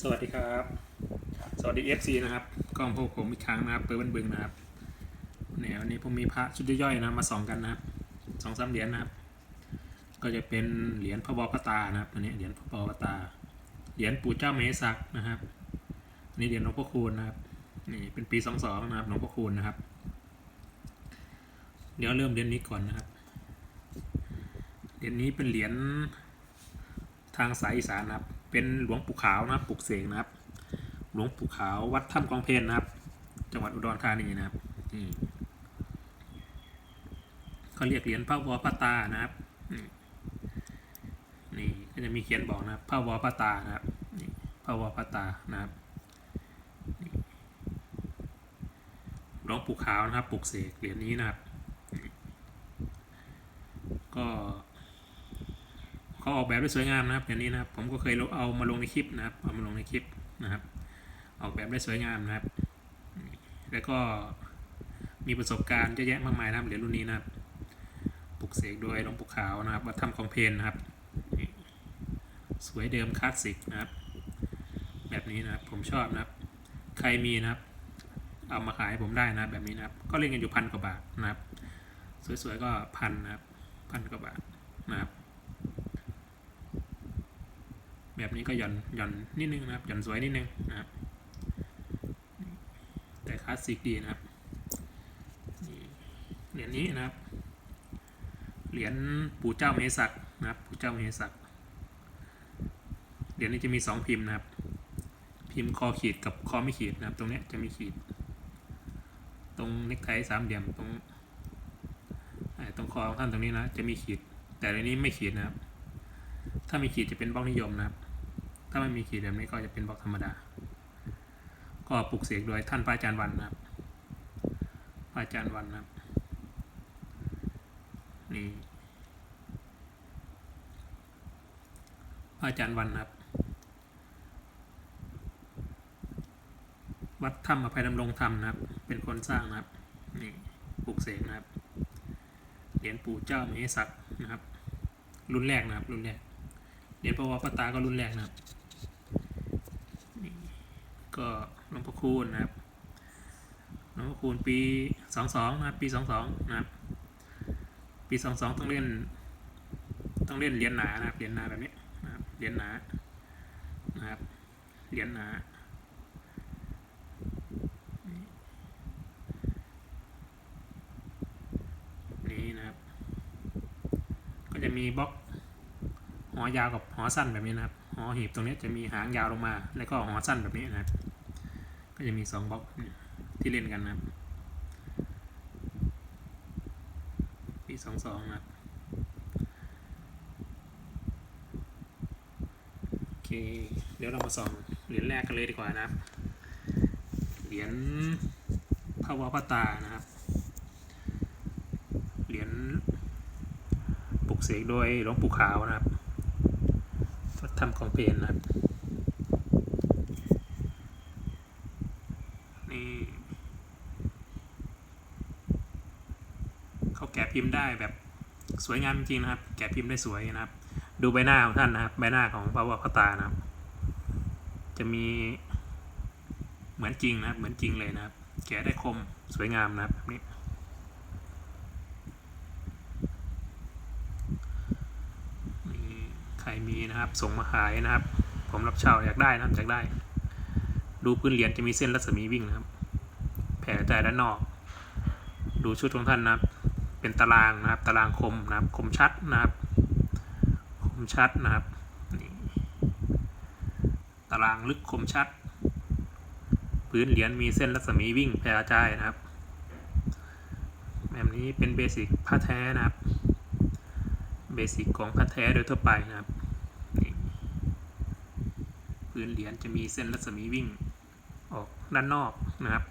สวัสดีครับ สวัสดี FC นะครับกล้องพวกผมอีกครั้งนะครับ เปิดบันบึงนะครับเนี่ยวันนี้ผมมีพระชุดย่อยๆนะมาสองกันนะครับสองสามเหรียญนะครับ ก็จะเป็นเหรียญพระบอพระตานะครับอันนี้เหรียญพระบอพระตา เหรียญปู่เจ้าเมศักนะครับอันนี่เหรียญหลวงพ่อคูณนะครับนี่เป็นปีสองสองนะครับหลวงพ่อคูณนะครับ เดี๋ยวเริ่มเหรียญนี้ก่อนนะครับเหรียญนี้เป็นเหรียญทางสายอีสานนะครับ เป็นหลวงปู่ขาวนะครับปลุกเสกนะครับ หลวงปู่ขาววัดถ้ำกองเพลนนะครับ จังหวัดอุดรธานีนะครับเขาเรียกเหรียญพระวอพระตานะครับนี่ก็จะมีเขียนบอกนะพระวอพระตานะครับนี่พระวอพระตานะครับหลวงปู่ขาวนะครับปลุกเสกเหรียญนี้นะครับ ก็ เขาออกแบบได้สวยงามนะครับอย่างนี้นะครับ ผมก็เคยเอามาลงในคลิปนะครับเอามาลงในคลิปนะครับ ออกแบบได้สวยงามนะครับ แล้วก็มีประสบการณ์เยอะแยะมากมายนะครับเหรียญรุ่นนี้นะครับปลุกเสกโดยหลวงปู่ขาวนะครับวัดถ้ำของเพนนะครับ สวยเดิมคลาสสิกนะครับ แบบนี้นะครับผมชอบนะครับ ใครมีนะครับ เอามาขายให้ผมได้นะแบบนี้นะครับ ก็เล่นกันอยู่พันกว่าบาทนะครับ สวยๆก็พันนะครับพันกว่าบาทนะครับ แบบนี้ก็หย่อนหย่อนนิดนึงนะครับหย่อนสวยนิดนึงนะครับแต่คลาสสิกดีนะครับเหรียญนี้นะครับ เหรียญปู่เจ้าเมศักดิ์นะครับปู่เจ้าเมศักดิ์เหรียญนี้จะมีสองพิมพ์นะครับ พิมพ์คอขีดกับคอไม่ขีดนะครับ ตรงนี้จะมีขีด ตรงเน็กไทสามเหลี่ยมตรงตรงคอของท่านตรงนี้นะจะมีขีด แต่ในนี้ไม่ขีดนะครับ ถ้ามีขีดจะเป็นบล็อกนิยมนะครับ ถ้าไม่มีขีดแบบนี้ก็จะเป็นบล็อกธรรมดา ก็ปลุกเสกโดยท่านพระอาจารย์วันนะครับพระอาจารย์วันนะครับนี่พระอาจารย์วันนะครับ วัดถ้ำอภัยดำรงธรรมนะครับ เป็นคนสร้างนะครับ นี่ปลุกเสกนะครับ เหรียญปู่เจ้ามเหศักนะครับ รุ่นแรกนะครับ รุ่นแรกเหรียญพระวรพระตาก็รุ่นแรกนะครับ ก็หลวงพ่อคูณนะครับหลวงพ่อคูณปีสองสองนะครับปีสองสองนะครับ ปีสองสองต้องเล่น ต้องเล่นเหรียญหนานะครับเหรียญหนาแบบนี้นะครับเหรียญหนานะครับเหรียญหนานี่นะครับก็จะมีบล็อกหอยาวกับหอสั้นแบบนี้นะครับ หอหีบตรงนี้จะมีหางยาวลงมา แล้วก็หอสั้นแบบนี้นะครับ ก็จะมีสองบล็อกที่เล่นกันนะครับปีสองสองนะครับโอเค เดี๋ยวเรามาส่องเหรียญแรกกันเลยดีกว่านะครับ เหรียญพระวพตานะครับ เหรียญปลุกเสกโดยหลวงปู่ขาวนะครับ วัดถ้ำของเพนนะครับนี่เขาแกะพิมพ์ได้แบบสวยงามจริงนะครับ แกะพิมพ์ได้สวยนะครับ ดูใบหน้าของท่านนะครับ ใบหน้าของพระวรพตานะครับ จะมีเหมือนจริงนะครับ เหมือนจริงเลยนะครับ แกะได้คมสวยงามนะครับแบบนี้ มี ใครมีนะครับ ส่งมาขายนะครับ ผมรับเช่าอยากได้นะอยากได้ ดูพื้นเหรียญจะมีเส้นรัศมีวิ่งนะครับ แผ่กระจายด้านนอก ดูชุดของท่านนะครับ เป็นตารางนะครับ ตารางคมนะครับ คมชัดนะครับ คมชัดนะครับตารางลึกคมชัด พื้นเหรียญมีเส้นรัศมีวิ่งแผ่กระจายนะครับแบบนี้เป็นเบสิกผ้าแท้นะครับ เบสิกของผ้าแท้โดยทั่วไปนะครับ พื้นเหรียญจะมีเส้นรัศมีวิ่งออกด้านนอกนะครับ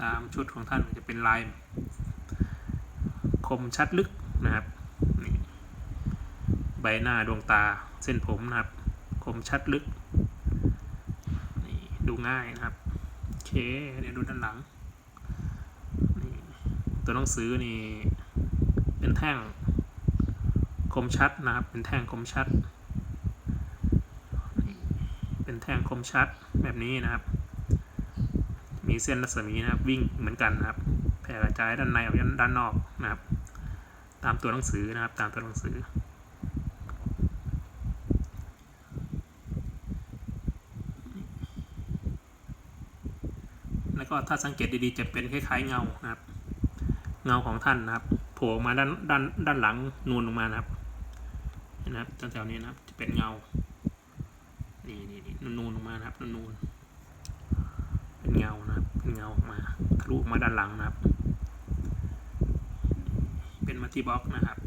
ตามชุดของท่านจะเป็นลายคมชัดลึกนะครับนี่ใบหน้าดวงตาเส้นผมนะครับ คมชัดลึกนี่ดูง่ายนะครับโอเคเดี๋ยวดูด้านหลังนี่ตัวหนังสือนี่เป็นแท่งคมชัดนะครับ เป็นแท่งคมชัด แทงคมชัดแบบนี้นะครับ มีเส้นรัศมีนะครับวิ่งเหมือนกันนะครับ แผ่กระจายด้านในออกด้านนอกนะครับ ตามตัวหนังสือนะครับ ตามตัวหนังสือ แล้วก็ถ้าสังเกตดีๆจะเป็นคล้ายๆเงานะครับ เงาของท่านนะครับ โผล่มาด้านด้านด้านหลังนูนลงมานะครับนะครับแถวๆนี้นะครับจะเป็นเงา นูนๆลงมานะครับนูนๆเป็นเงานะครับเป็นเงาออกมาทะลุออกมาด้านหลังนะครับ เป็นมัลติบล็อกนะครับ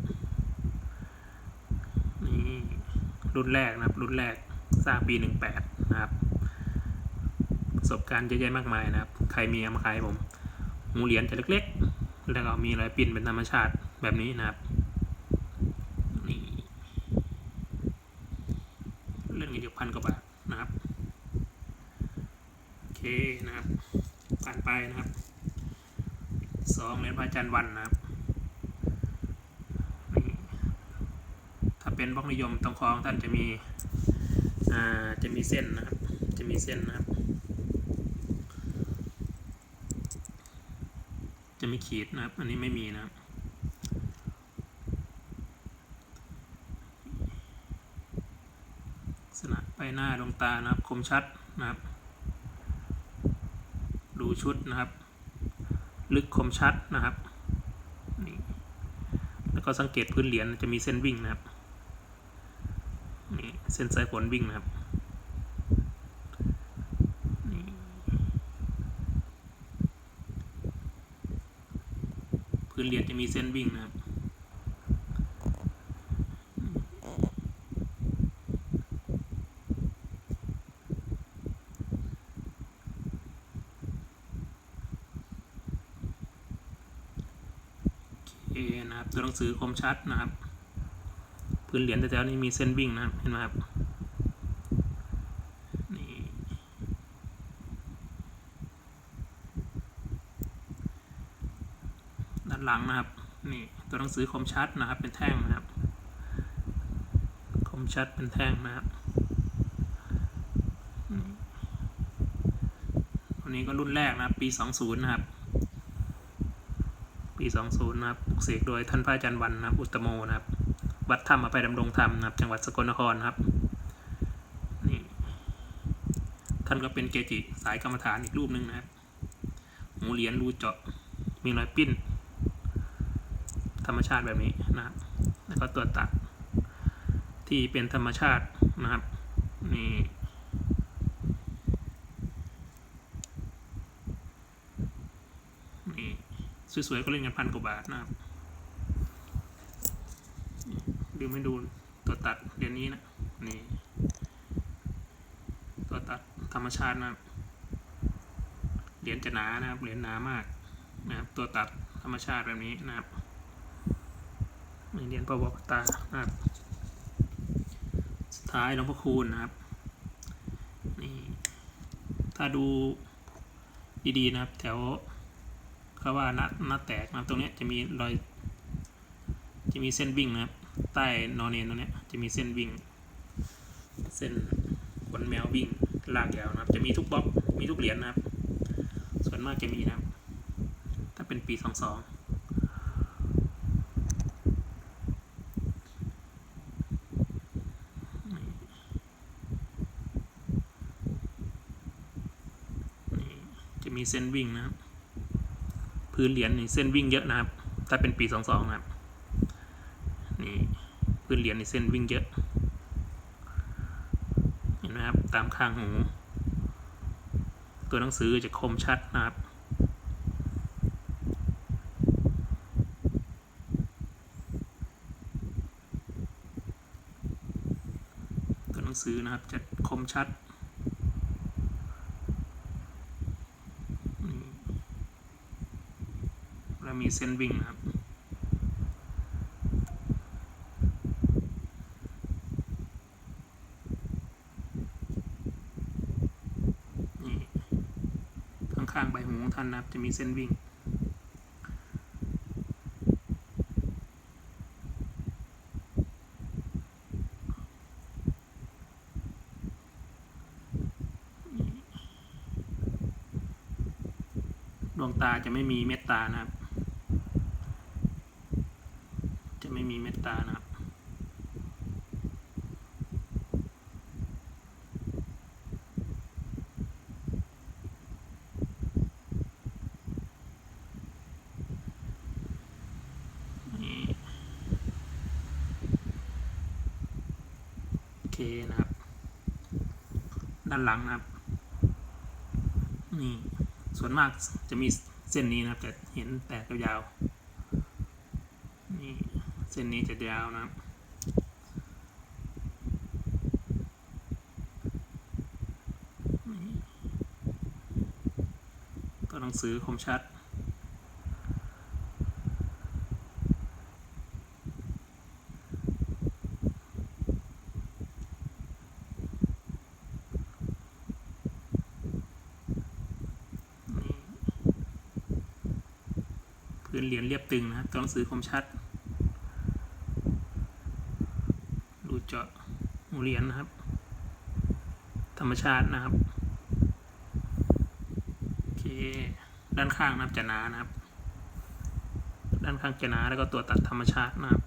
นี่รุ่นแรกนะครับ รุ่นแรกสร้างปีหนึ่งแปดนะครับ ประสบการณ์เยอะแยะมากมายนะครับ ใครมีเอามาขายผมหูเหรียญจะเล็กๆ แล้วก็มีรอยปิ้นเป็นธรรมชาติแบบนี้นะครับนี่เล่นกันอยู่พันกว่าบาท นะครับโอเคนะครับผ่านไปนะครับสองเหรียญพระอาจารย์วันนะครับถ้าเป็นบล็อกนิยมตรงคลองท่านจะมีอ่าจะมีเส้นนะครับ จะมีเส้นนะครับ จะไม่ขีดนะครับ อันนี้ไม่มีนะครับ ลักษณะใบ หน้าดวงตานะครับ คมชัดนะครับ ดูชุดนะครับ ลึกคมชัดนะครับนี่แล้วก็สังเกตพื้นเหรียญจะมีเส้นวิ่งนะครับนี่เส้นสายฝนวิ่งนะครับพื้นเหรียญจะมีเส้นวิ่งนะครับ โอเคนะครับ ตัวหนังสือคมชัดนะครับ พื้นเหรียญแต่แล้วนี้มีเส้นวิ่งนะครับ เห็นไหมครับ นี่ ด้านหลังนะครับ นี่ ตัวหนังสือคมชัดนะครับ เป็นแท่งนะครับ คมชัดเป็นแท่งนะครับนี่ตัวนี้ก็รุ่นแรกนะครับ ปี 20 นะครับ ปี 20 นะครับปลุกเสกโดยท่านพระอาจารย์วันนะครับ อุตโมนะครับ วัดธรรมอภัยดำรงธรรมนะครับ จังหวัดสกลนครนะครับ นี่ ท่านก็เป็นเกจิสายกรรมฐานอีกรูปหนึ่งนะครับ หูเหรียญรูเจาะ มีรอยปิ้น ธรรมชาติแบบนี้นะครับ แล้วก็ตัวตัดที่เป็นธรรมชาตินะครับ นี่ สวยๆก็เล่นกันพันกว่าบาทนะครับดูไม่ดูตัวตัดเดี๋ยวนี้นะนี่ตัวตัดธรรมชาตินะครับเหรียญจะหนานะครับเหรียญหนามากนะครับตัวตัดธรรมชาติแบบนี้นะครับเหรียญประวัติตานะครับสุดท้ายหลวงพ่อคูณนะครับนี่ถ้าดูดีๆนะครับแถว เขาว่านัดนัดแตกนะตรงนี้จะมีรอย จะมีเส้นวิ่งนะครับ ใต้นอนเนนตรงนี้จะมีเส้นวิ่ง เส้นขนแมววิ่งลากยาวนะครับ จะมีทุกบล็อกมีทุกเหรียญนะครับ ส่วนมากจะมีนะครับ ถ้าเป็นปีสองสองจะมีเส้นวิ่งนะครับ พื้นเหรียญในเส้นวิ่งเยอะนะครับ ถ้าเป็นปีสองสองนะครับนี่พื้นเหรียญในเส้นวิ่งเยอะเห็นไหมครับตามข้างหู ตัวหนังสือจะคมชัดนะครับตัวหนังสือนะครับจะคมชัด เซนวิงครับนี่ข้างๆใบหูของท่านนะครับจะมีเส้นวิ่งดวงตาจะไม่มีเมตตานะครับ ไม่มีเม็ดตานะครับนี่โอเคนะครับ ด้านหลังนะครับ นี่ ส่วนมากจะมีเส้นนี้นะครับ แต่เห็นแตกยาวๆ เส้นนี้จะยาวนะครับ ตัวหนังสือคมชัดพื้นเหรียญเรียบตึงนะครับตัวหนังสือคมชัด ดู เจาะหูเหรียญนะครับ ธรรมชาตินะครับโอเคด้านข้างนะครับจะหนานะครับ ด้านข้างจะหนาแล้วก็ตัวตัดธรรมชาตินะครับ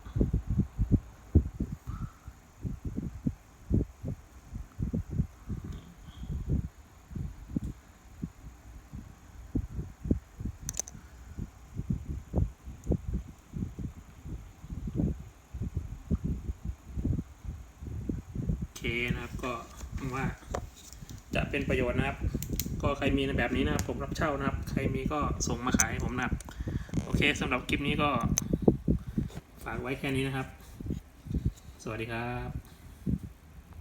นะครับ ก็ว่าจะเป็นประโยชน์นะครับ ก็ใครมีแบบนี้นะครับ ผมรับเช่านะครับ ใครมีก็ส่งมาขายให้ผมนะครับ โอเคสำหรับคลิปนี้ก็ ฝากไว้แค่นี้นะครับ สวัสดีครับ